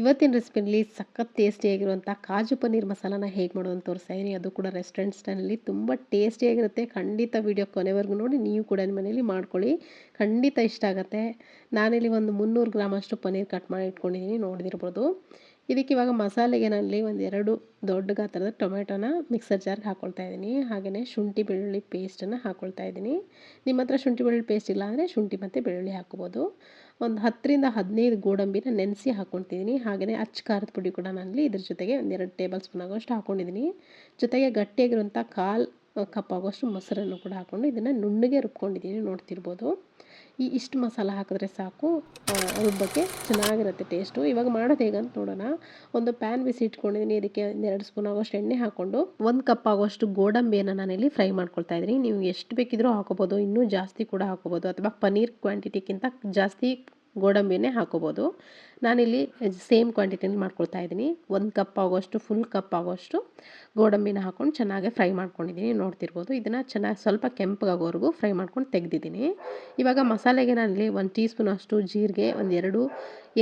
ಇವತ್ತಿನ ರೆಸಿಪಿಯಲ್ಲಿ ಸಖತ್ ಟೇಸ್ಟಿಯಾಗಿರುವಂಥ ಕಾಜು ಪನ್ನೀರ್ ಮಸಾಲಾನ ಹೇಗೆ ಮಾಡೋದು ತೋರಿಸ್ತಾ ಇದ್ದೀನಿ. ಅದು ಕೂಡ ರೆಸ್ಟೋರೆಂಟ್ ಸ್ಟೈಲಲ್ಲಿ ತುಂಬ ಟೇಸ್ಟಿಯಾಗಿರುತ್ತೆ. ಖಂಡಿತ ವೀಡಿಯೋ ಕೊನೆವರೆಗೂ ನೋಡಿ, ನೀವು ಕೂಡ ನಿಮ್ಮ ಮನೇಲಿ ಮಾಡ್ಕೊಳ್ಳಿ. ಖಂಡಿತ ಇಷ್ಟ ಆಗುತ್ತೆ. ನಾನಿಲ್ಲಿ ಒಂದು ಮುನ್ನೂರು ಗ್ರಾಮ್ ಅಷ್ಟು ಪನ್ನೀರ್ ಕಟ್ ಮಾಡಿ ಇಟ್ಕೊಂಡಿದ್ದೀನಿ, ನೋಡಿದಿರ್ಬೋದು. ಇದಕ್ಕೆ ಇವಾಗ ಮಸಾಲೆಗೆ ನಾನಲ್ಲಿ ಒಂದು ಎರಡು ದೊಡ್ಡ ಗಾತ್ರದ ಟೊಮೆಟೊನ ಮಿಕ್ಸರ್ ಜಾರ್ಗೆ ಹಾಕ್ಕೊಳ್ತಾ ಇದ್ದೀನಿ. ಹಾಗೆಯೇ ಶುಂಠಿ ಬೆಳ್ಳುಳ್ಳಿ ಪೇಸ್ಟನ್ನು ಹಾಕ್ಕೊಳ್ತಾ ಇದ್ದೀನಿ. ನಿಮ್ಮ ಹತ್ರ ಶುಂಠಿ ಬೆಳ್ಳುಳ್ಳಿ ಪೇಸ್ಟ್ ಇಲ್ಲ ಅಂದರೆ ಶುಂಠಿ ಮತ್ತು ಬೆಳ್ಳುಳ್ಳಿ ಹಾಕ್ಕೋಬೋದು ಒಂದು ಹತ್ತರಿಂದ ಹದಿನೈದು ಗೋಡಂಬಿನ ನೆನೆಸಿ ಹಾಕ್ಕೊಳ್ತಿದ್ದೀನಿ ಹಾಗೆಯೇ ಅಚ್ಚ ಖಾರದ ಪುಡಿ ಕೂಡ ನಾನಲ್ಲಿ ಇದ್ರ ಜೊತೆಗೆ ಒಂದೆರಡು ಟೇಬಲ್ ಸ್ಪೂನ್ ಆಗೋಷ್ಟು ಹಾಕ್ಕೊಂಡಿದ್ದೀನಿ ಜೊತೆಗೆ ಗಟ್ಟಿಯಾಗಿರುವಂಥ ಕಾಲು ಕಪ್ ಮೊಸರನ್ನು ಕೂಡ ಹಾಕ್ಕೊಂಡು ಇದನ್ನು ನುಣ್ಣಗೆ ರುಬ್ಕೊಂಡಿದ್ದೀನಿ. ನೋಡ್ತಿರ್ಬೋದು. ಈ ಇಷ್ಟು ಮಸಾಲ ಹಾಕಿದ್ರೆ ಸಾಕು. ರುಬ್ಬಕ್ಕೆ ಚೆನ್ನಾಗಿರುತ್ತೆ ಟೇಸ್ಟು ಇವಾಗ ಮಾಡೋದು ಹೇಗಂತ ನೋಡೋಣ. ಒಂದು ಪ್ಯಾನ್ ಬಿಸಿ ಇಟ್ಕೊಂಡಿದ್ದೀನಿ ಇದಕ್ಕೆ ಎರಡು ಸ್ಪೂನ್ ಆಗೋಷ್ಟು ಎಣ್ಣೆ ಹಾಕ್ಕೊಂಡು ಒಂದು ಕಪ್ ಆಗೋಷ್ಟು ಗೋಡಂಬಿಯನ್ನು ನಾನಿಲ್ಲಿ ಫ್ರೈ ಮಾಡ್ಕೊಳ್ತಾ ಇದ್ದೀನಿ. ನೀವು ಎಷ್ಟು ಬೇಕಿದ್ರೂ ಹಾಕೋಬೋದು. ಇನ್ನೂ ಜಾಸ್ತಿ ಕೂಡ ಹಾಕೋಬೋದು. ಅಥವಾ ಪನ್ನೀರ್ ಕ್ವಾಂಟಿಟಿಗಿಂತ ಜಾಸ್ತಿ ಗೋಡಂಬಿನೇ ಹಾಕೋಬೋದು. ನಾನಿಲ್ಲಿ ಸೇಮ್ ಕ್ವಾಂಟಿಟಿಯಲ್ಲಿ ಮಾಡ್ಕೊಳ್ತಾ ಇದ್ದೀನಿ. ಒಂದು ಕಪ್ ಆಗೋಷ್ಟು ಫುಲ್ ಕಪ್ ಆಗೋಷ್ಟು ಗೋಡಂಬಿನ ಹಾಕ್ಕೊಂಡು ಚೆನ್ನಾಗಿ ಫ್ರೈ ಮಾಡ್ಕೊಂಡಿದ್ದೀನಿ. ನೋಡ್ತಿರ್ಬೋದು. ಇದನ್ನು ಚೆನ್ನಾಗಿ ಸ್ವಲ್ಪ ಕೆಂಪಗಾಗೋವರೆಗೂ ಫ್ರೈ ಮಾಡ್ಕೊಂಡು ತೆಗೆದಿದ್ದೀನಿ. ಇವಾಗ ಮಸಾಲೆಗೆ ನಾನಿಲ್ಲಿ ಒಂದು ಟೀ ಸ್ಪೂನ್ ಅಷ್ಟು ಜೀರಿಗೆ, ಒಂದು ಎರಡು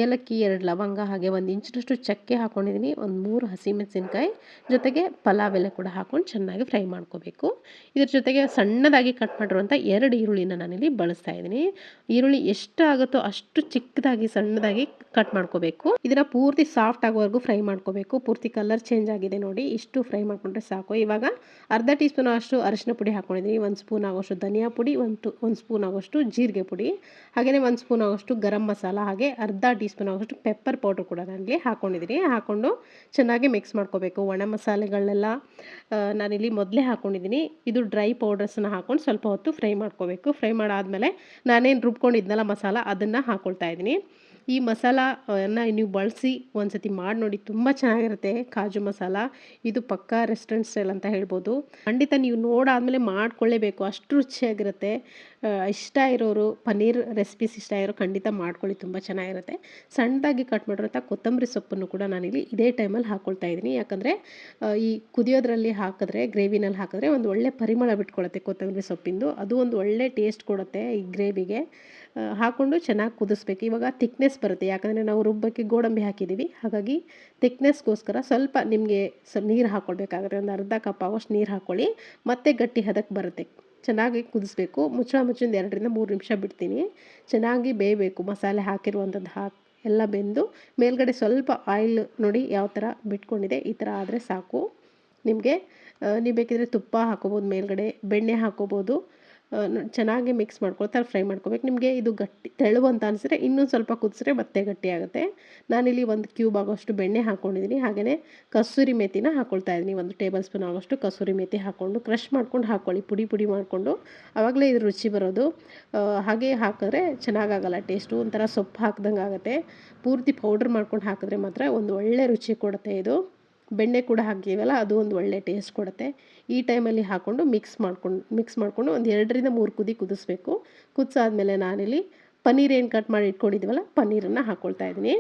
ಏಲಕ್ಕಿ, ಎರಡು ಲವಂಗ, ಹಾಗೆ ಒಂದು ಇಂಚಿನಷ್ಟು ಚಕ್ಕೆ ಹಾಕ್ಕೊಂಡಿದ್ದೀನಿ ಒಂದು ಮೂರು ಹಸಿಮೆಣಸಿನ್ಕಾಯಿ, ಜೊತೆಗೆ ಪಲಾವ್ ಎಲೆ ಕೂಡ ಹಾಕ್ಕೊಂಡು ಚೆನ್ನಾಗಿ ಫ್ರೈ ಮಾಡ್ಕೋಬೇಕು. ಇದ್ರ ಜೊತೆಗೆ ಸಣ್ಣದಾಗಿ ಕಟ್ ಮಾಡಿರುವಂಥ ಎರಡು ಈರುಳ್ಳಿನ ನಾನಿಲ್ಲಿ ಬಳಸ್ತಾ ಇದ್ದೀನಿ. ಈರುಳ್ಳಿ ಎಷ್ಟು ಆಗುತ್ತೋ ಅಷ್ಟು ಚಿಕ್ಕದಾಗಿ, ಸಣ್ಣದಾಗಿ ಕಟ್ ಮಾಡ್ಕೋಬೇಕು. ಇದನ್ನ ಪೂರ್ತಿ ಸಾಫ್ಟ್ ಆಗೋವರೆಗೂ ಫ್ರೈ ಮಾಡ್ಕೋಬೇಕು. ಪೂರ್ತಿ ಕಲರ್ ಚೇಂಜ್ ಆಗಿದೆ ನೋಡಿ. ಇಷ್ಟು ಫ್ರೈ ಮಾಡ್ಕೊಂಡ್ರೆ ಸಾಕು. ಇವಾಗ ಅರ್ಧ ಟೀ ಸ್ಪೂನ್ ಅಷ್ಟು ಅರಿಶಿನ ಪುಡಿ ಹಾಕೊಂಡಿದ್ದೀನಿ. ಒಂದು ಸ್ಪೂನ್ ಆಗೋಷ್ಟು ಧನಿಯಾ ಪುಡಿ, ಒಂದು ಒಂದು ಸ್ಪೂನ್ ಆಗೋಷ್ಟು ಜೀರಿಗೆ ಪುಡಿ ಹಾಗೆಯೇ ಒಂದು ಸ್ಪೂನ್ ಆಗೋಷ್ಟು ಗರಂ ಮಸಾಲ, ಹಾಗೆ ಅರ್ಧ ಟೀ ಸ್ಪೂನ್ ಆಗೋಷ್ಟು ಪೆಪ್ಪರ್ ಪೌಡ್ರ್ ಕೂಡ ನನಗೆ ಹಾಕೊಂಡಿದ್ದೀನಿ. ಹಾಕೊಂಡು ಚೆನ್ನಾಗಿ ಮಿಕ್ಸ್ ಮಾಡ್ಕೋಬೇಕು. ಒಣ ಮಸಾಲೆಗಳನ್ನೆಲ್ಲ ನಾನಿಲ್ಲಿ ಮೊದಲೇ ಹಾಕೊಂಡಿದ್ದೀನಿ. ಇದು ಡ್ರೈ ಪೌಡರ್ಸನ್ನ ಹಾಕೊಂಡು ಸ್ವಲ್ಪ ಹೊತ್ತು ಫ್ರೈ ಮಾಡ್ಕೋಬೇಕು. ಫ್ರೈ ಮಾಡಾದಮೇಲೆ ನಾನೇನು ರುಬ್ಕೊಂಡಿದ್ನಲ್ಲ ಮಸಾಲ, ಅದನ್ನು ಹಾಕ್ಕೊಳ್ತಾ ಇದ್ದೀನಿ. ಈ ಮಸಾಲನ್ನು ನೀವು ಬಳಸಿ ಒಂದ್ಸತಿ ಮಾಡಿ ನೋಡಿ, ತುಂಬ ಚೆನ್ನಾಗಿರುತ್ತೆ ಕಾಜು ಮಸಾಲ. ಇದು ಪಕ್ಕಾ ರೆಸ್ಟೋರೆಂಟ್ ಸ್ಟೈಲ್ ಅಂತ ಹೇಳ್ಬೋದು. ಖಂಡಿತ ನೀವು ನೋಡಾದಮೇಲೆ ಮಾಡ್ಕೊಳ್ಳೇಬೇಕು, ಅಷ್ಟು ರುಚಿಯಾಗಿರುತ್ತೆ. ಇಷ್ಟ ಇರೋರು, ಪನ್ನೀರ್ ರೆಸಿಪೀಸ್ ಇಷ್ಟ ಇರೋ ಖಂಡಿತ ಮಾಡ್ಕೊಳ್ಳಿ, ತುಂಬ ಚೆನ್ನಾಗಿರುತ್ತೆ. ಸಣ್ಣದಾಗಿ ಕಟ್ ಮಾಡಿರೋಂಥ ಕೊತ್ತಂಬರಿ ಸೊಪ್ಪನ್ನು ಕೂಡ ನಾನಿಲ್ಲಿ ಇದೇ ಟೈಮಲ್ಲಿ ಹಾಕ್ಕೊಳ್ತಾ ಇದ್ದೀನಿ. ಯಾಕಂದರೆ ಈ ಕುದಿಯೋದ್ರಲ್ಲಿ ಹಾಕಿದ್ರೆ, ಗ್ರೇವಿನಲ್ಲಿ ಹಾಕಿದ್ರೆ ಒಂದು ಒಳ್ಳೆ ಪರಿಮಳ ಬಿಟ್ಕೊಳುತ್ತೆ ಕೊತ್ತಂಬರಿ ಸೊಪ್ಪಿಂದು. ಅದು ಒಂದು ಒಳ್ಳೆ ಟೇಸ್ಟ್ ಕೊಡುತ್ತೆ ಈ ಗ್ರೇವಿಗೆ. ಹಾಕ್ಕೊಂಡು ಚೆನ್ನಾಗಿ ಕುದಿಸ್ಬೇಕು. ಇವಾಗ ತಿಕ್ನೆಸ್ ಬರುತ್ತೆ. ಯಾಕಂದರೆ ನಾವು ರುಬ್ಬಕ್ಕೆ ಗೋಡಂಬಿ ಹಾಕಿದ್ದೀವಿ ಹಾಗಾಗಿ ತಿಕ್ನೆಸ್ಗೋಸ್ಕರ ಸ್ವಲ್ಪ ನಿಮಗೆ ಸ್ವಲ್ಪ ನೀರು ಹಾಕ್ಕೊಳ್ಬೇಕಾಗುತ್ತೆ ಒಂದು ಅರ್ಧ ಕಪ್ ಆಗೋಷ್ಟು ನೀರು ಹಾಕ್ಕೊಳ್ಳಿ ಮತ್ತೆ ಗಟ್ಟಿ ಹದಕ್ಕೆ ಬರುತ್ತೆ. ಚೆನ್ನಾಗಿ ಕುದಿಸ್ಬೇಕು. ಮುಚ್ಚಳ ಮುಚ್ಚಿಂದ ಎರಡರಿಂದ ಮೂರು ನಿಮಿಷ ಬಿಡ್ತೀನಿ. ಚೆನ್ನಾಗಿ ಬೇಯಬೇಕು. ಮಸಾಲೆ ಹಾಕಿರುವಂಥದ್ದು ಹಾಕಿ ಎಲ್ಲ ಬೆಂದು ಮೇಲ್ಗಡೆ ಸ್ವಲ್ಪ ಆಯಿಲ್ ನೋಡಿ ಯಾವ ಥರ ಬಿಟ್ಕೊಂಡಿದೆ. ಈ ಥರ ಆದರೆ ಸಾಕು. ನಿಮಗೆ ನೀವು ಬೇಕಿದ್ರೆ ತುಪ್ಪ ಹಾಕೋಬೋದು, ಮೇಲ್ಗಡೆ ಬೆಣ್ಣೆ ಹಾಕೋಬೋದು. ಚೆನ್ನಾಗಿ ಮಿಕ್ಸ್ ಮಾಡ್ಕೊಳ್ತಾರೆ ಫ್ರೈ ಮಾಡ್ಕೋಬೇಕು. ನಿಮಗೆ ಇದು ಗಟ್ಟಿ ತೆಳು ಅಂತ ಅನಿಸಿದ್ರೆ ಇನ್ನೊಂದು ಸ್ವಲ್ಪ ಕುದಿಸ್ರೆ ಮತ್ತೆ ಗಟ್ಟಿ ಆಗುತ್ತೆ. ನಾನಿಲ್ಲಿ ಒಂದು ಕ್ಯೂಬ್ ಆಗೋಷ್ಟು ಬೆಣ್ಣೆ ಹಾಕ್ಕೊಂಡಿದ್ದೀನಿ ಹಾಗೆಯೇ ಕಸೂರಿ ಮೇಥಿನ ಹಾಕ್ಕೊಳ್ತಾ ಇದ್ದೀನಿ. ಒಂದು ಟೇಬಲ್ ಸ್ಪೂನ್ ಆಗೋಷ್ಟು ಕಸೂರಿ ಮೇಥಿ ಹಾಕ್ಕೊಂಡು ಕ್ರಷ್ ಮಾಡ್ಕೊಂಡು ಹಾಕ್ಕೊಳ್ಳಿ. ಪುಡಿ ಪುಡಿ ಮಾಡಿಕೊಂಡು ಆವಾಗಲೇ ಇದು ರುಚಿ ಬರೋದು. ಹಾಗೆ ಹಾಕಿದ್ರೆ ಚೆನ್ನಾಗಾಗಲ್ಲ ಟೇಸ್ಟು ಒಂಥರ ಸೊಪ್ಪು ಹಾಕ್ದಂಗೆ ಆಗುತ್ತೆ ಪೂರ್ತಿ ಪೌಡ್ರ್ ಮಾಡ್ಕೊಂಡು ಹಾಕಿದ್ರೆ ಮಾತ್ರ ಒಂದು ಒಳ್ಳೆ ರುಚಿ ಕೊಡುತ್ತೆ ಇದು. ಬೆಣ್ಣೆ ಕೂಡ ಹಾಕಿದ್ದೀವಲ್ಲ ಅದು ಒಂದು ಒಳ್ಳೆ ಟೇಸ್ಟ್ ಕೊಡುತ್ತೆ. ಈ ಟೈಮಲ್ಲಿ ಹಾಕ್ಕೊಂಡು ಮಿಕ್ಸ್ ಮಾಡ್ಕೊಂಡು ಮಿಕ್ಸ್ ಮಾಡಿಕೊಂಡು ಒಂದು ಎರಡರಿಂದ ಮೂರು ಕುದಿ ಕುದಿಸ್ಬೇಕು. ಕುದಿಸಾದ್ಮೇಲೆ ನಾನಿಲ್ಲಿ ಪನ್ನೀರ್ ಏನು ಕಟ್ ಮಾಡಿ ಇಟ್ಕೊಂಡಿದ್ದೀವಲ್ಲ, ಪನ್ನೀರನ್ನು ಹಾಕ್ಕೊಳ್ತಾ ಇದ್ದೀನಿ.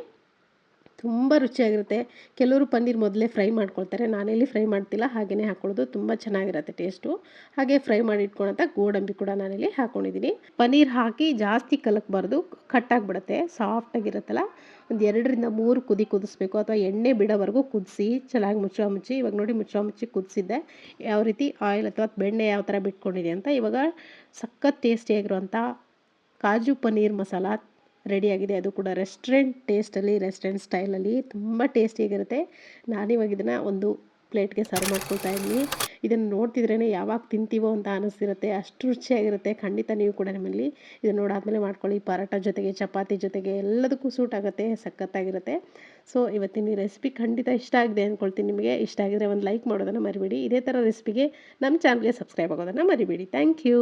ತುಂಬ ರುಚಿಯಾಗಿರುತ್ತೆ. ಕೆಲವರು ಪನ್ನೀರ್ ಮೊದಲೇ ಫ್ರೈ ಮಾಡ್ಕೊಳ್ತಾರೆ. ನಾನೆಲ್ಲಿ ಫ್ರೈ ಮಾಡ್ತಿಲ್ಲ. ಹಾಗೆಯೇ ಹಾಕ್ಕೊಳ್ಳೋದು ತುಂಬ ಚೆನ್ನಾಗಿರುತ್ತೆ ಟೇಸ್ಟು. ಹಾಗೆ ಫ್ರೈ ಮಾಡಿ ಇಟ್ಕೊಳಂತ ಗೋಡಂಬಿ ಕೂಡ ನಾನಿಲ್ಲಿ ಹಾಕ್ಕೊಂಡಿದ್ದೀನಿ ಪನ್ನೀರ್ ಹಾಕಿ ಜಾಸ್ತಿ ಕಲಕಬಾರ್ದು. ಕಟ್ಟಾಗಿಬಿಡುತ್ತೆ. ಸಾಫ್ಟಾಗಿರುತ್ತಲ್ಲ. ಒಂದು ಎರಡರಿಂದ ಮೂರು ಕುದಿ ಕುದಿಸ್ಬೇಕು. ಅಥವಾ ಎಣ್ಣೆ ಬಿಡೋವರೆಗೂ ಕುದಿಸಿ ಚೆನ್ನಾಗಿ ಮುಚ್ಚುವ ಮುಚ್ಚಿ. ಇವಾಗ ನೋಡಿ ಮುಚ್ಚುವ ಮುಚ್ಚಿ ಕುದಿಸಿದ್ದೆ. ಯಾವ ರೀತಿ ಆಯಿಲ್ ಅಥವಾ ಬೆಣ್ಣೆ ಯಾವ ಥರ ಬಿಟ್ಕೊಂಡಿದೆ ಅಂತ. ಇವಾಗ ಸಖತ್ ಟೇಸ್ಟಿಯಾಗಿರುವಂಥ ಕಾಜು ಪನ್ನೀರ್ ಮಸಾಲ ರೆಡಿಯಾಗಿದೆ ಅದು ಕೂಡ ರೆಸ್ಟೋರೆಂಟ್ ಟೇಸ್ಟಲ್ಲಿ ರೆಸ್ಟೋರೆಂಟ್ ಸ್ಟೈಲಲ್ಲಿ ತುಂಬ ಟೇಸ್ಟಿಯಾಗಿರುತ್ತೆ ನಾನಿವಾಗ ಇದನ್ನು ಒಂದು ಪ್ಲೇಟ್ಗೆ ಸರ್ವ್ ಮಾಡ್ಕೊಳ್ತಾ ಇದ್ದೀನಿ. ಇದನ್ನು ನೋಡ್ತಿದ್ರೇ ಯಾವಾಗ ತಿಂತೀವೋ ಅಂತ ಅನಿಸ್ತಿರುತ್ತೆ. ಅಷ್ಟು ರುಚಿಯಾಗಿರುತ್ತೆ. ಖಂಡಿತ ನೀವು ಕೂಡ ನಿಮ್ಮಲ್ಲಿ ಇದನ್ನು ನೋಡಾದ್ಮೇಲೆ ಮಾಡ್ಕೊಳ್ಳಿ. ಪರೋಟ ಜೊತೆಗೆ, ಚಪಾತಿ ಜೊತೆಗೆ ಎಲ್ಲದಕ್ಕೂ ಸೂಟ್ ಆಗುತ್ತೆ, ಸಖತ್ತಾಗಿರುತ್ತೆ. ಸೊ ಇವತ್ತಿನ ಈ ರೆಸಿಪಿ ಖಂಡಿತ ಇಷ್ಟ ಆಗಿದೆ ಅಂದ್ಕೊಳ್ತೀನಿ ನಿಮಗೆ. ಇಷ್ಟ ಆಗಿದ್ರೆ ಒಂದು ಲೈಕ್ ಮಾಡೋದನ್ನು ಮರಿಬೇಡಿ. ಇದೇ ಥರ ರೆಸಿಪಿಗೆ ನಮ್ಮ ಚಾನಲ್ಗೆ ಸಬ್ಸ್ಕ್ರೈಬ್ ಆಗೋದನ್ನು ಮರಿಬೇಡಿ. Thank you